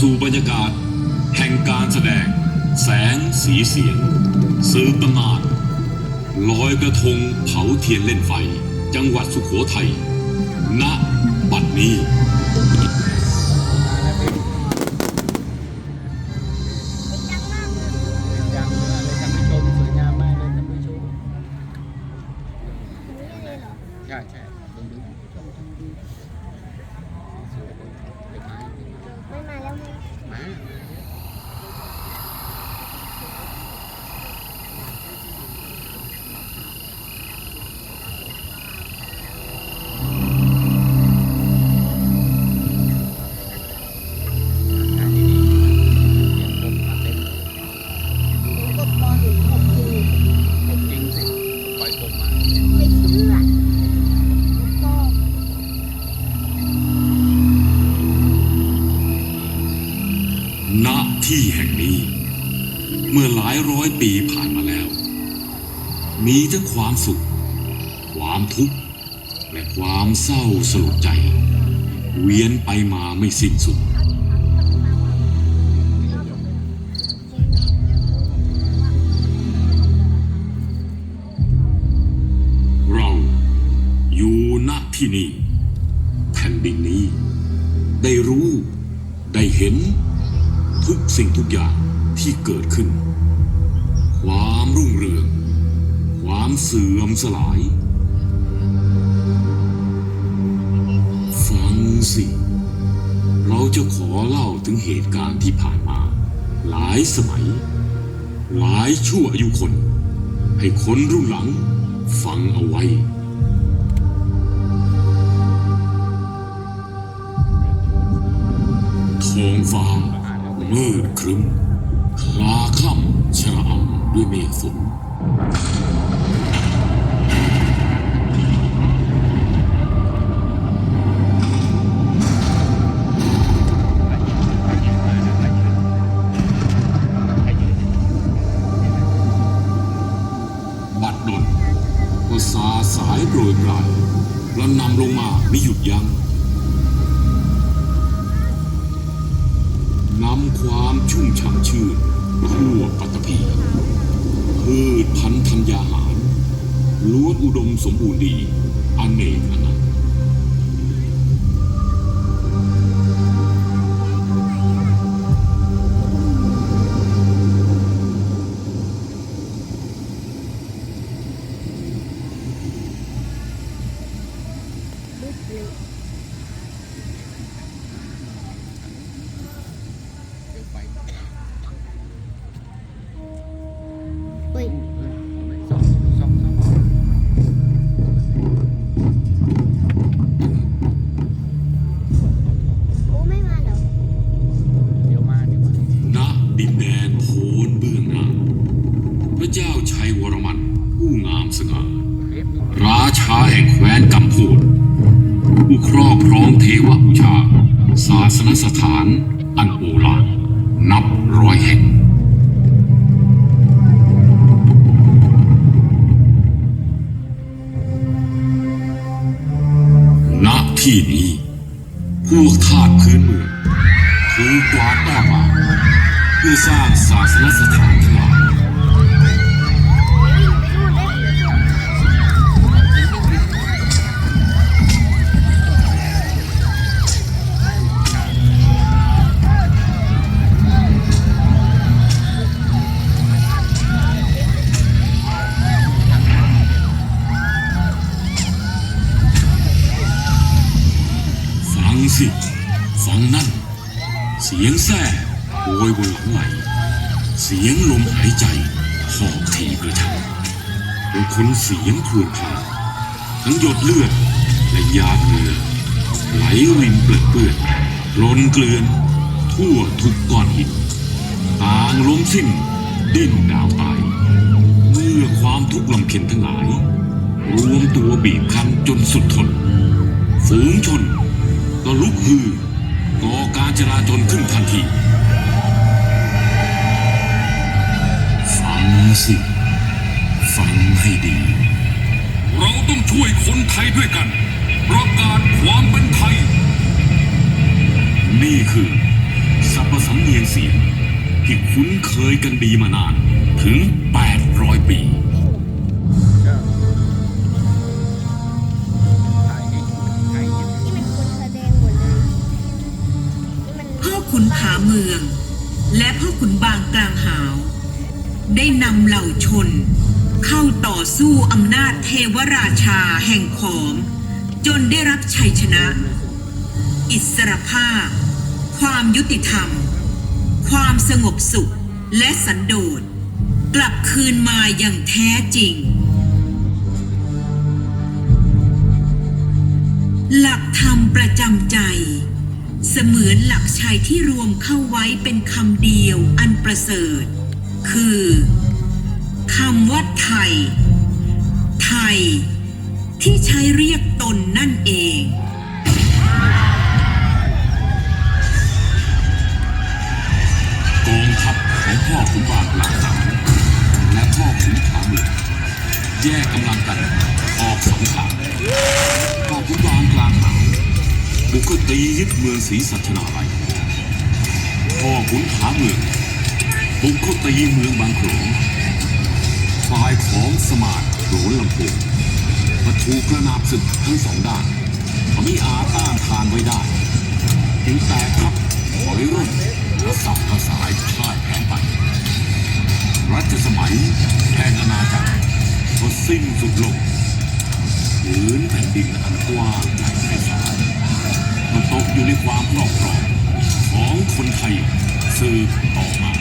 สู่บรรยากาศ แห่งการแสดง แสงสีเสียงสืบตำนานลอยกระทงเผาเทียนเล่นไฟ จังหวัดสุขโขทัยณบัดนี้ ณที่แห่งนี้ เมื่อหลายร้อยปีผ่านมาแล้ว มีทั้งความสุข ความทุกข์ และความเศร้าสลดใจ เวียนไปมาไม่สิ้นสุดเราอยู่ณที่นี่แผ่นดินนี้ ได้รู้ ได้เห็น ทุกสิ่งทุกอย่างที่เกิดขึ้น ความรุ่งเรือง ความเสื่อมสลาย ฟังสิ เราจะขอเล่าถึงเหตุการณ์ที่ผ่านมา หลายสมัย หลายชั่วอายุคน ให้คนรุ่นหลังฟังเอาไว้ท้องฟ้า มืดครึ้มคลาค่ำชะอำด้วยเมฆฝนบัดดลก็สาสายโปรยปลายแล้วนำลงมาไม่หยุดยัง้งำความชุ่มช่ำชื่นทั่วปัตตภีพืชพันธุ์ธัญญาหารล้วนอุดมสมบูรณ์ดีอเนกอนันต์ลุก ผู้งามสง่าราชาแห่งแคว้นกัมพูชผู้ครอบครองเทวบูชา ศาสนสถาน อันโอฬารนับร้อยแห่งณที่นี้พวกทาสพื้นเมืองถูกกวาดต้อนมาเพื่อสร้างศาสนสถาน เสียงแส่โวยบนหลังไหลเสียงลมหายใจหอบทีกระชันเป็นคนเสียงครวญครางทั้งหยดเลือดและยาดเหงื่อไหลรินเปลือกเปื้อนลนเกลือน ทั่วทุกก้อนหินต่างล้มสิ้น ดิ้นดาวตายเมื่อความทุกข์ลำเค็ญทั้งหลาย รวมตัวบีบคั้นจนสุดทนฝูงชนก็ลุกฮือ ก่อการจราจนขึ้นทันทีฟังสิ ฟังให้ดี เราต้องช่วยคนไทยด้วยกันประกาศความเป็นไทย นี่คือสัประสำเนียงเสียงที่คุ้นเคยกันดีมานานถึง 800 ปี ขุนผาเมือง และพ่อขุนบางกลางหาว ได้นำเหล่าชน เข้าต่อสู้อำนาจเทวราชาแห่งขอม จนได้รับชัยชนะ อิสรภาพ ความยุติธรรม ความสงบสุขและสันโดษกลับคืนมาอย่างแท้จริง หลักธรรมประจำใจ เสมือนหลักชัยที่รวมเข้าไว้เป็นคำเดียวอันประเสริฐ คือคำว่าไทย ไทย ที่ใช้เรียกตนนั่นเองกองทัพของพ่อขุนบางหลังหาวและพ่อขุนผาเมืองแยกกำลังกัน บุกเข้าตียึดเมืองศรีสัชนาลัยพ่อขุนผาเมืองบุกเข้าตีเมืองบางโขลงฝ่ายของสมานโหนลำโพงมาถูกกระนาบศึกทั้งสองด้านไม่อาต้านทานไว้ได้จึงแตกครับถอยร่นและสับกระสายพ่ายแพ้ไปรัชสมัยแห่งอาณาจักรก็สิ้นสุดลงผืนแผ่นดินอันกว้างใหญ่ไพศาล มันตกอยู่ในความครอบครองของคนไทยสืบต่อมา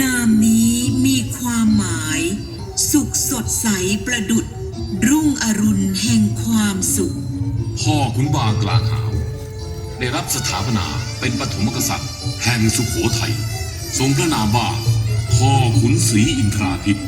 นามนี้มีความหมายสุขสดใสประดุดรุ่งอรุณแห่งความสุข พ่อขุนบางกลางหาว ได้รับสถาปนาเป็นปฐมกษัตริย์ แห่งสุขโขทัยทรงพระนามว่าพ่อขุนศรีอินทราทิตย์